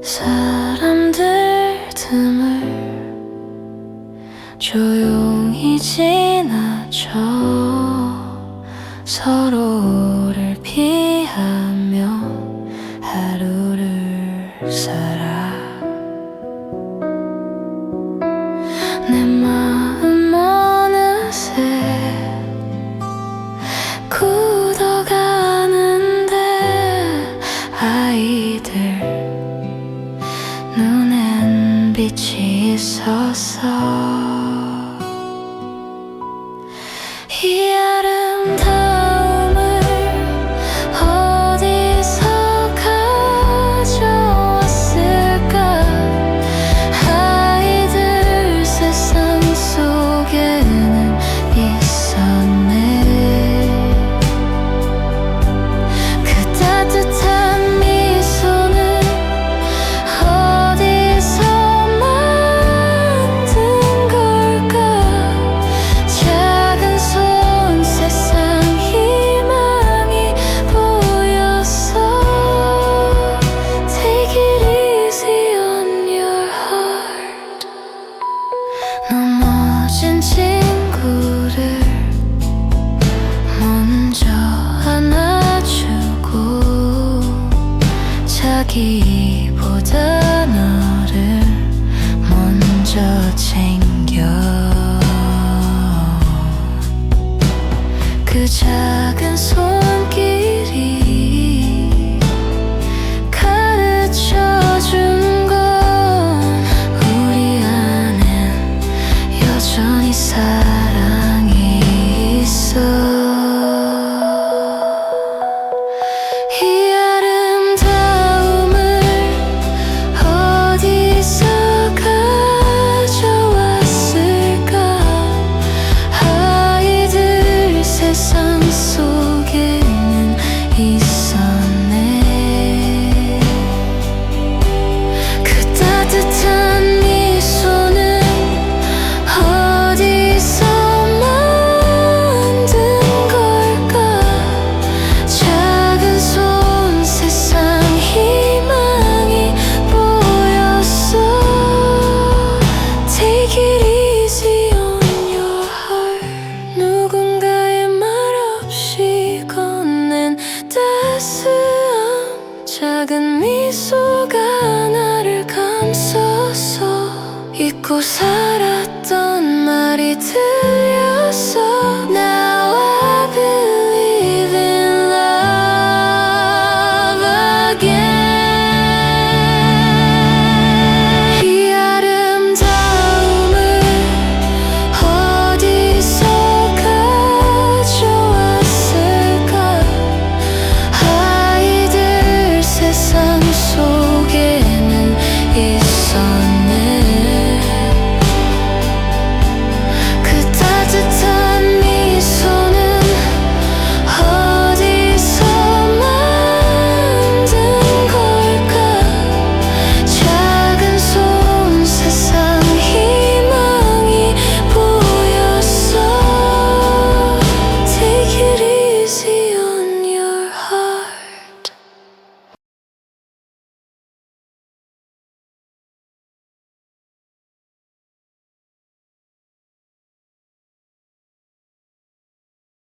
사람들 틈을 조용히 지나쳐 서로를 빛이 있어서. 기보다 너를 먼저 챙겨. 그 작은 손 작은 미소가 나를 감싸서 잊고 살았던 말이 들